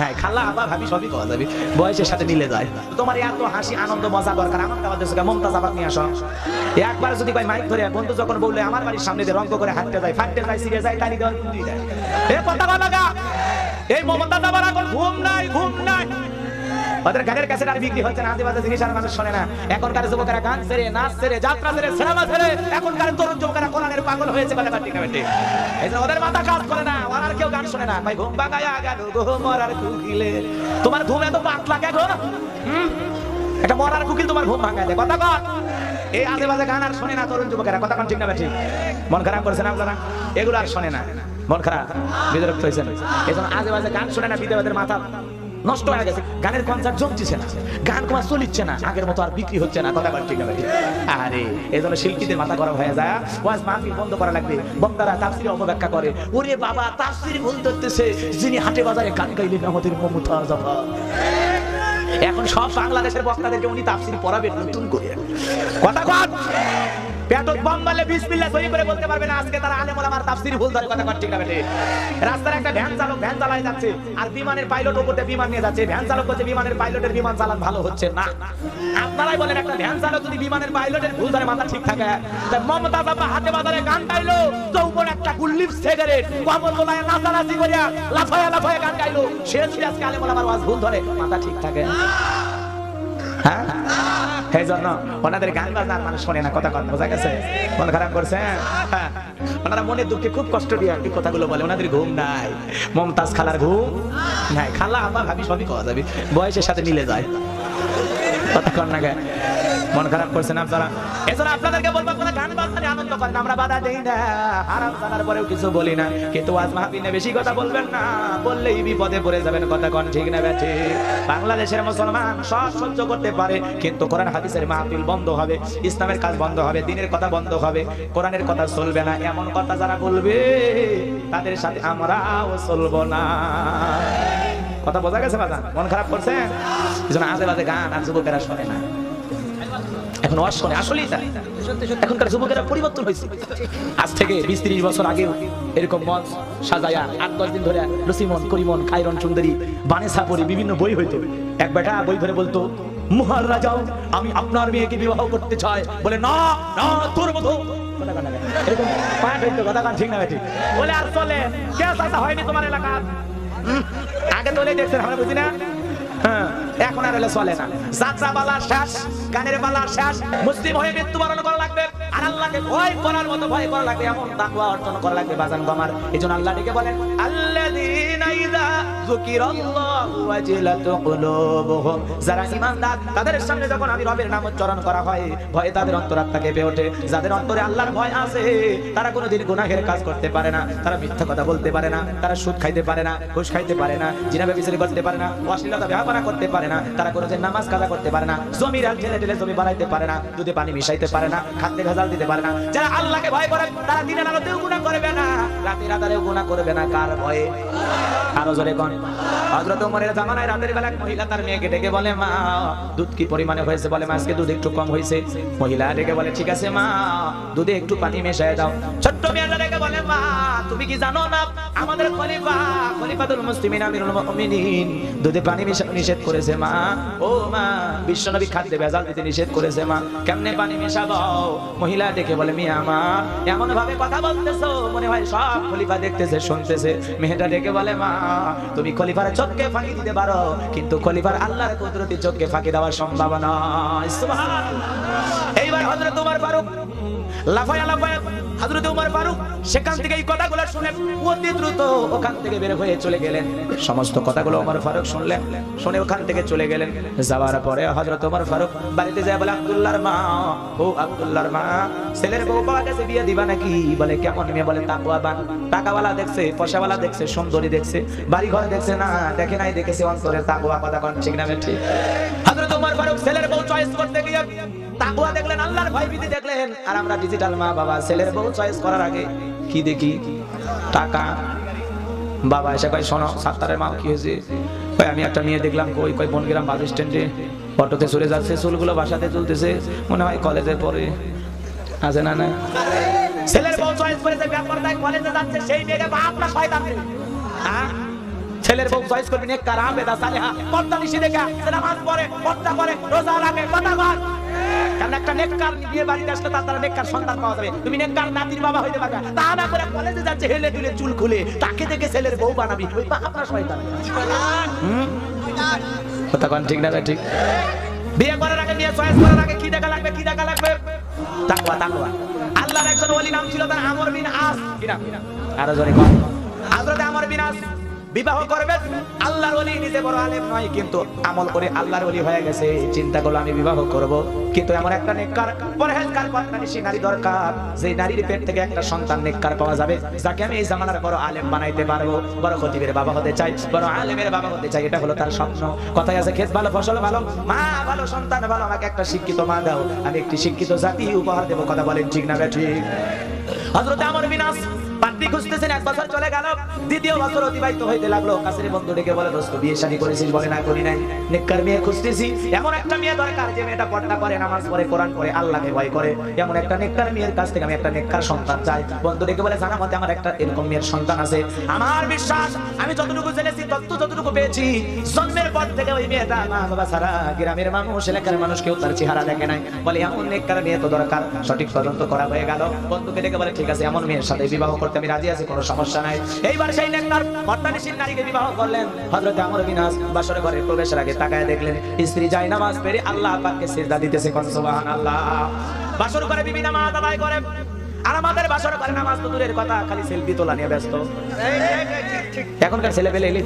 নাই, খালা, আবার ভাবি, সবই পাওয়া যাবে। বয়সের সাথে মিলে যায়। তোমার এত হাসি, আনন্দ, মজা দরকার, আমার কাছে দেশে মমতাজ আবার নিয়ে আসো। একবার যদি কয় মাইক ধরে, বন্ধু যখন বললে, আমার বাড়ির সামনে দিয়ে রঙ্গ করে হাঁটতে যায়, ফাটতে যায় সিরে যায় তারি দেওয়ার এ কথা বলা এই মমতাজ আবার এখন ঘুম নাই ঘুম নাই। ওদের গানের কাছে আর বিক্রি হচ্ছে না, আদিবাসী জিনিস আর মানুষ শোনে না। এখনকার যুবকেরা গান ছেড়ে নাচ ছেড়ে যাত্রা ছেড়ে সিনেমা ছেড়ে এখনকার তরুণ যুবকেরা কোরআনের পাগল হয়েছে বলে বাটি। কাটে এই জন্য ওদের মাথা কাজ করে না, ওরা আর কেউ গান শোনে না। ভাই, ঘুম বাগায়া গেল, গো মরার কুকিলে। তোমার ঘুম এত পাতলা হুম? এটা মরার কুকিল তোমার ঘুম ভাঙায় দেয়। কথা কর এই বাজে গান আর শোনে না তরুণ যুবকেরা। কথা ঠিক না ঠিক মন খারাপ করেছে না আপনারা? এগুলো আর শোনে না। মন খারাপ। বিরক্ত হয়েছেন। এই জন্য বাজে গান শোনে না বিধবাদের মাথা। নষ্ট হয়ে গেছে। গানের কনসার্ট জমছে না। গান তোমার চলিচ্ছে না। আগের মতো আর বিক্রি হচ্ছে না। কথা বল ঠিক আছে আরে এই জন্য শিল্পীদের মাথা গরম হয়ে যায়। ওয়াজ মাহফিল বন্ধ করা লাগবে। বক্তারা তাফসির অপব্যাখ্যা করে। ওরে বাবা তাফসির ভুল ধরতেছে। যিনি হাটে বাজারে গান গাইলেন আমাদের মমতা জাফা এখন সব বাংলাদেশের বক্তাদেরকে উনি তাফসির পড়াবেন। নতুন করে। কথা কন পেটত বম মারলে বিসমিল্লাহ সহি করে বলতে পারবে না, আজকে তারা আলেম ওলামার তাফসির ভুল ধরে কথা কন ঠিক না বেটে? রাস্তার একটা ভ্যান চালক, ভ্যান চালায় যাচ্ছে, আর বিমানের পাইলট উপরে বিমান নিয়ে যাচ্ছে। ভ্যান চালক বলছে, বিমানের পাইলটের বিমান চালান ভালো হচ্ছে না। আপনারাই বলেন, একটা ভ্যান চালক যদি বিমানের পাইলটের ভুল ধরে মাথা ঠিক থাকে, তা মমতা বাবা হাতে বাজারে গান গাইলো তো উপর একটা গুল্লিপ সিগারেট কমর গোলায় নাচানাচি করিয়া লাফায়া লাফায়া গান গাইলো। সে যদি আজকে আলেম ওলামার ওয়াজ ভুল ধরে, মাথা ঠিক থাকে। হ্যাঁ? এই জন্য ওনাদের গান বাজনার মানুষ শোনে না, কথা কথা বোঝা গেছে? মন খারাপ করছে হ্যাঁ। ওনারা মনের দুঃখে খুব কষ্ট দিয়ে এই কথাগুলো বলে, ওনাদের ঘুম নাই। মমতাজ খালার ঘুম নাই। খালা আমার ভাবি সবই খাওয়া যাবে। বয়সের সাথে মিলে যায়। না মন খারাপ আপনারা? আপনাদেরকে বলব, আপনারা গান আনন্দ করেন, আমরা বাধা দেই না। জানার পরেও কিছু বলি না। কিন্তু আজ বেশি কথা বলবেন না। বললেই বিপদে পড়ে যাবেন, কথা কোন ঠিক না বাংলাদেশের মুসলমান সব সহ্য করতে পারে, কিন্তু কোরআন হাদিসের মাহফিল বন্ধ হবে, ইসলামের কাজ বন্ধ হবে, দিনের কথা বন্ধ হবে, কোরআনের কথা চলবে না, এমন কথা যারা বলবে, তাদের সাথে আমরাও চলবো না। কথা বোঝা গেছে বাজান? মন খারাপ করছে? এই আজে বাজে গান আর যুবকেরা শোনে না। এখন ওয়াজ শোনে, আসলেই তাই। এখনকার যুবকেরা পরিবর্তন হয়েছে। আজ থেকে বিশ ত্রিশ বছর আগেও এরকম মঞ্চ সাজায়া আট, দশ দিন ধরে লসিমন করিমন খাইরন সুন্দরী বানে সাপরি বিভিন্ন বই হইতো। এক বেটা বই ধরে বলতো, মহার রাজাও, আমি আপনার মেয়েকে বিবাহ করতে চাই। বলে, না না, তোর মতো। এরকম কথা ঠিক না বলে, আর চলে, কে হয়নি তোমার এলাকা আগে তো দেখছেন আমরা বুঝি না? হ্যাঁ, এখন আর হলে চলে না। চাচা বালা শেষ গানের বালা শেষ মুসলিম হয়ে মৃত্যুবরণ করা লাগবে। আর আল্লাহকে ভয় করার মতো ভয় করা লাগবে, এমন তাকওয়া অর্জন করা লাগবে বাজান গমার এই জন্য আল্লাহ ডেকে বলেন যারা ঈমানদার, তাদের সামনে যখন আমি রবের নাম উচ্চারণ করা হয়, ভয়ে তাদের অন্তরাত্মা কেঁপে ওঠে। যাদের অন্তরে আল্লাহর ভয় আছে, তারা কোনোদিন গুনাহের কাজ করতে পারে না। তারা মিথ্যা কথা বলতে পারে না। তারা সুদ খাইতে পারে না, ঘুষ খাইতে পারে না, জিনা ব্যবচারি করতে পারে না, অশ্লীলতা ব্যবহার করতে পারে না। তারা কোনো নামাজ কাজা করতে পারে না। জমি রাত ঢেলে ঢেলে জমি বাড়াইতে পারে না। দুধে পানি মিশাইতে পারে না খাদ্যে ভেজাল দিতে পারে না। যারা আল্লাহকে ভয় করে, তারা দিনের আলোতেও গুনাহ করবে না। রাতের আধারেও গুনাহ করবে না, কার ভয়ে? আরও জোরে কোন। হযরত ওমরের জামানায় রাতের বেলা এক মহিলা তার মেয়েকে ডেকে বলে, মা, দুধ কি পরিমাণে হয়েছে? বলে, মা, আজকে দুধ একটু কম হয়েছে। মহিলা ডেকে বলে, ঠিক আছে, মা, দুধে একটু পানি মেশায় দাও। ছোট্ট মেয়ে ডেকে বলে মা তুমি কি জানো না? আমাদের খলিফা, খলিফাতুল মুসলিমিন, আমিরুল মুমিনিন। দুধে পানি মিশানো নিষেধ করেছে মা। ও মা খাদ্যে ভেজাল দিতে নিষেধ করেছে মা। কেমনে পানি মেশাবো? মহিলা ডেকে বলে, মিয়া এমন ভাবে কথা বলতেছো, মনে হয় সব খলিফা দেখতেছে, শুনতেছে। মেয়েটা ডেকে বলে, মা, তুমি খলিফার চোখকে ফাঁকি দিতে পারো, কিন্তু খলিফার আল্লাহর কুদরতি চোখকে ফাঁকি দেওয়ার সম্ভাবনা। এইবার ওমর ফারুক লাফায়া হযরত ওমর ফারুক সেখান থেকে এই কথাগুলো শুনে অতি দ্রুত ওখান থেকে বের হয়ে চলে গেলেন। সমস্ত কথাগুলো ওমর ফারুক শুনলেন, শুনে ওখান থেকে চলে গেলেন। যাওয়ার পরে হযরত ওমর ফারুক বাড়িতে যায়, বলে, আব্দুল্লাহর মা, ও আব্দুল্লাহর মা, ছেলের বউ পাওয়া গেছে, বিয়ে দিবা নাকি? বলে, কেমন মেয়ে? বলে, তাকওয়াবান। টাকাওয়ালা দেখছে পয়সাওয়ালা দেখছে, সুন্দরী দেখছে বাড়ি ঘর দেখছে না, দেখে নাই, দেখেছে অন্তরের তাকওয়া, কথা কোন, ঠিক না ঠিক হযরত ওমর ফারুক ছেলের বউ চয়েস করতে গিয়ে তাকুয়া দেখলেন, আল্লাহর দেখলেন। আর আমরা ডিজিটাল মা, বাবা, ছেলের বউ চয়েস করার আগে কি দেখি? টাকা। বাবা এসে কয়, শোনো সাত্তারের মা, কি হয়েছে? কয়, আমি একটা মেয়ে দেখলাম, কই কই বনগ্রাম বাস স্ট্যান্ডে অটোতে চলে যাচ্ছে, চুলগুলো বাসাতে চলতেছে। মনে হয় কলেজে পড়ে। আছে না না ছেলের বউ চয়েস ব্যাপার তাই কলেজে যাচ্ছে, সেই মেয়েকে বাপ না ছেলের বউ চয়েস করবি কার সালেহা পর্দা নামাজ পড়ে পর্দা করে রোজা রাখে, কথা কর কারণ একটা নেককার বিয়ে বাড়িতে করে কলেজে কি দেখা লাগবে, কি দেখা লাগবে? তাকওয়া তাকওয়া। আল্লাহর একজন আমর বিন আস। কি নাম? আরও হযরত আমর বিন আস। বিবাহ করবেন? আল্লাহর ওলি নিজে বড় আলেম নয়, কিন্তু আমল করে আল্লাহর ওলি হয়ে গেছে। চিন্তা করল, আমি বিবাহ করব। কিন্তু এমন একটা নেককার, পরহেজগার পর্দানিশী নারী দরকার, যে নারীর পেট থেকে একটা সন্তান নেককার পাওয়া যাবে, যাকে আমি এই জামানার বড় আলেম বানাইতে পারব। বড় খতিবের বাবা হতে চাই, বড় আলেমের বাবা হতে চাই, এটা হলো তার স্বপ্ন। কথায় আছে ক্ষেত ভালো, ফসল ভালো, মা ভালো, সন্তান ভালো, আমাকে একটা শিক্ষিত মা দাও, আমি একটি শিক্ষিত জাতি উপহার দেবো। কথা বলেন ঠিক না ঠিক হযরত আমর বিনাস পাত্রী খুঁজতেছেন, এক বছর চলে গেল। দ্বিতীয় বছর অতিবাহিত হইতে লাগল। কাছের বন্ধু ডেকে বলে, দোস্ত, বিয়ে শাদী করেছিস বলে না, করি নাই। নেককার মেয়ে খুঁজতেছি। এমন একটা মেয়ে দরকার যে মেয়েটা পর্দা করে, নামাজ পড়ে, কোরআন পড়ে, আল্লাহকে ভয় করে। এমন একটা নেককার মেয়ের কাছ থেকে আমি একটা নেককার সন্তান চাই। বন্ধু ডেকে বলে, জানা মতে আমার একটা এরকম মেয়ের সন্তান আছে। আমার বিশ্বাস, আমি যতটুকু জেনেছি তত যতটুকু পেয়েছি, জন্মের পর থেকে ওই মেয়েটা মা বাবা সারা গ্রামের মানুষ, এলাকার মানুষ কেউ তার চেহারা দেখে নাই। বলে, এমন নেককার মেয়ে তো দরকার। সঠিক তদন্ত করা হয়ে গেল। বন্ধুকে ডেকে বলে, ঠিক আছে, এমন মেয়ের সাথে বিবাহ করতে আমি রাজি আছি, কোনো সমস্যা নাই। এইবার সেই নেককার পর্দানিশীল নারীকে বিবাহ করলেন। হযরত আমর বিনাস বাসর ঘরে প্রবেশের আগে তাকায় দেখলেন, স্ত্রী যায় নামাজ পড়ে আল্লাহ পাককে সিজদা দিতেছে কোন সুবহানাল্লাহ। বাসর ঘরে বিবি নামাজ আদায় করে। আর আমাদের বাসর নামাজ তো দূরের কথা, খালি সেলফি তোলা নিয়ে ব্যস্ত। এখনকার ছেলে পেলে এলি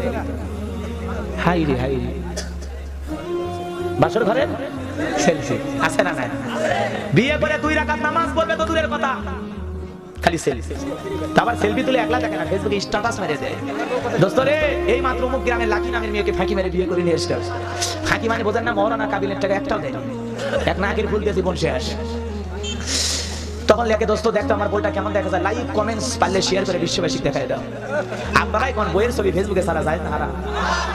হাই রে হাই রে। বাসর ঘরে? সেলফি। আছে না বিয়ে করে দুই রাকাত নামাজ পড়বে তো দূরের কথা। খালি সেলফি তারপর সেলফি তুলে একলা দেখে না ফেসবুকে স্ট্যাটাস মেরে দেয়। দোস্ত রে, এই মাত্র অমুক গ্রামের লাকি নামের মেয়েকে ফাঁকি মেরে বিয়ে করে নিয়ে এসছে। ফাঁকি মানে বোঝেন না, মহারানা কাবিলের টাকা একটাও দেয়। এক নাকের ফুল দিয়ে জীবন শেষ। তখন লেখে, দোস্ত দেখতো আমার বইটা কেমন দেখা যায়। লাইক কমেন্টস পারলে শেয়ার করে বিশ্ববাসী দেখায় দাও। আপনারাই কোন বইয়ের ছবি ফেসবুকে সারা যায় না, হারা।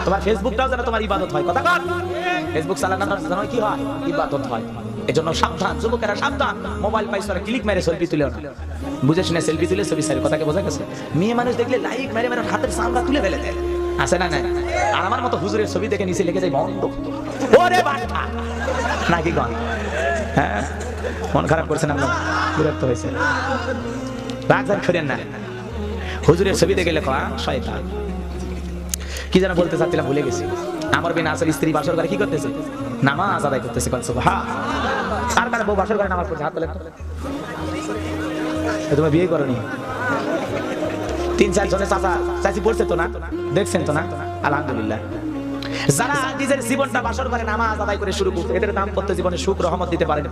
তোমার ফেসবুকটাও যেন তোমার ইবাদত হয়। কথা কর ফেসবুক চালানোর যেন কি হয়? ইবাদত হয়। এজন্য সাবধান, যুবকেরা সাবধান। মোবাইল পাইছ ক্লিক মেরে সেলফি তুলে না। বুঝে শুনে সেলফি তুলে ছবি সারি কথাকে বোঝা গেছে? মেয়ে মানুষ দেখলে লাইক মেরে মেরে হাতের সামরা তুলে ফেলে দেয়। আছে না নাই? আর আমার মতো হুজুরের ছবি দেখে নিচে লিখে যায় বন্ধ। ওরে বাটা নাকি গন হ্যাঁ? মন খারাপ করছেন আপনার বিরক্ত হয়েছে। রাগ রাগ করেন না। হুজুরের ছবি দেখে লেখা শয়তান। কি যেন বলতে চাচ্ছিলাম, ভুলে গেছি। আমার বিনা আসল স্ত্রী বাসর করে কি করতেছে? নামাজ আদায় করতেছে কনসু হ্যাঁ কারণে বউ বাসর করে নামাজ পড়ছে? হাত বিয়ে তিন, চার জনের চাচা, চাচি পড়ছে তো না? দেখছেন তো না? আলহামদুলিল্লাহ। যারা নিজের জীবনটা বাসর করে নামাজ আদায় করে শুরু করছে, এদের দাম্পত্য জীবনে সুখ, রহমত দিতে পারেন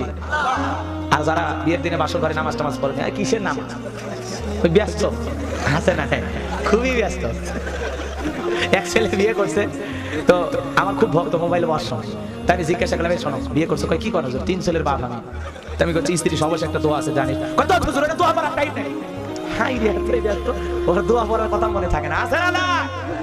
আর যারা বিয়ের দিনে বাসর করে নামাজ টামাজ পড়ে কিসের নামাজ? ব্যস্ত। আছে না খুবই ব্যস্ত। এক ছেলে বিয়ে করছে। তো আমার খুব ভক্ত মোবাইল বর্ষণ তাই আমি জিজ্ঞাসা করলাম, "এই শোনো, বিয়ে করছ, কয় কি করো? তিন ছেলের বাপ আমি। আমি করছি স্ত্রী সমস্যা একটা দোয়া আছে, জানিস। কত দোয়া পড়ার টাইম নেই। হাই রে ওর দোয়া পড়ার কথা মনে থাকে না না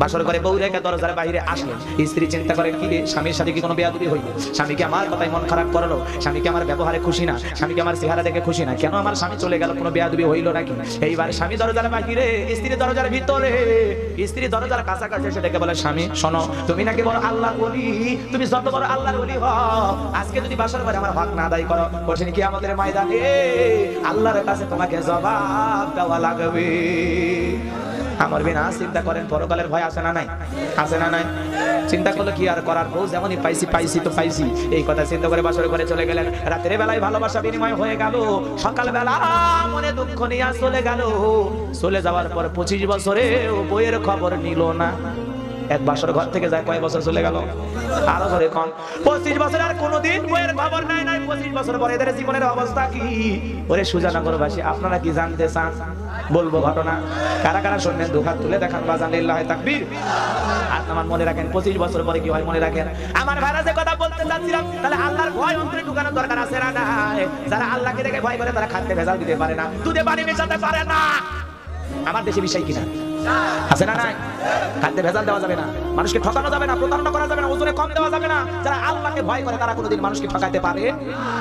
বাসর করে বউ রেখে দরজার বাইরে আসলেন স্ত্রী চিন্তা করে, কি স্বামীর সাথে কি কোনো বেয়াদবি হইল? স্বামীকে আমার কথাই মন খারাপ করল। স্বামীকে আমার ব্যবহারে খুশি না। স্বামীকে আমার চেহারা দেখে খুশি না। কেন আমার স্বামী চলে গেল? কোনো বেয়াদবি হইল নাকি? এইবার স্বামী দরজার বাহিরে, স্ত্রী দরজার ভিতরে, স্ত্রী দরজার কাছাকাছি এসে ডেকে বলে, স্বামী, শোনো, তুমি নাকি বড় আল্লাহ বলি তুমি যত বড় আল্লাহর বলি হও, আজকে যদি বাসর করে আমার হক না আদায় করো, কঠিন কি আমাদের ময়দানে আল্লাহর কাছে তোমাকে জবাব দেওয়া লাগবে। আমার বিনা চিন্তা করেন, পরকালের ভয় আসে না নাই? আসে না নাই? চিন্তা করলে কি আর করার? বউ যেমনই পাইছি পাইছি তো পাইছি। এই কথা চিন্তা করে বাসর করে চলে গেলেন। রাতের বেলায় ভালোবাসা বিনিময় হয়ে গেল। সকালবেলা মনে দুঃখ নিয়ে চলে গেল। চলে যাওয়ার পর পঁচিশ বছরে বইয়ের খবর নিল না। এক বছর ঘর থেকে যায়, কয় বছর চলে গেল? আরও ধরে কম পঁচিশ বছর আর কোনোদিন বইয়ের খবর নাই নাই, পঁচিশ বছর পরে এদের জীবনের অবস্থা কি? ওরে সুজানগরবাসী, আপনারা কি জানতে চান? বলব ঘটনা। কারা কারা শুনবেন দু হাত তুলে দেখান, বাজান লিল্লাহ তাকবীর। আর আমার মনে রাখেন, পঁচিশ বছর পরে কি হয় মনে রাখেন? আমার ভাইরা যে কথা বলতে চাচ্ছিলাম, তাহলে আল্লাহর ভয় অন্তরে ঢুকানোর দরকার আছে না? যারা আল্লাহকে দেখে ভয় করে, তারা খাদ্যে ভেজাল দিতে পারে না। দুধে পানি মেশাতে পারে না। আমার দেশে বিষয় কিনা? আছে না নাই? খাদ্যে ভেজাল দেওয়া যাবে না। মানুষকে ঠকানো যাবে না, প্রতারণা করা যাবে না ওজনে কম দেওয়া যাবে না। যারা আল্লাহকে ভয় করে, তারা কোনোদিন মানুষকে ঠকাইতে পারে,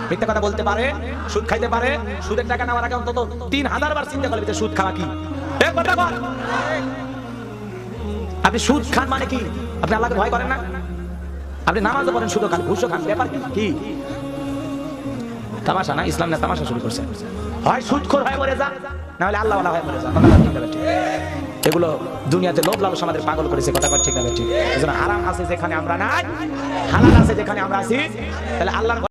মিথ্যা কথা বলতে পারে, সুদ খাইতে পারে। সুদের টাকা নেওয়ার আগে অন্তত তিন হাজার বার চিন্তা করবে সুদ খাওয়া কি। আপনি সুদ খান মানে কি? আপনি আল্লাহকে ভয় করেন না? আপনি নামাজও পড়েন সুদ খান, ঘুষও খান, ব্যাপার কি? তামাশা না? ইসলাম না, তামাশা শুরু করছে। হয় সুদখোর, হয়ে মরে যা না হলে আল্লাহ হয়ে মরে যা এগুলো দুনিয়াতে লোভ লালস আমাদের পাগল করেছে, কথা ঠিক না, ঠিক। হারাম আছে যেখানে আমরা নাই, হালাল আছে যেখানে আমরা আছি। তাহলে আল্লাহর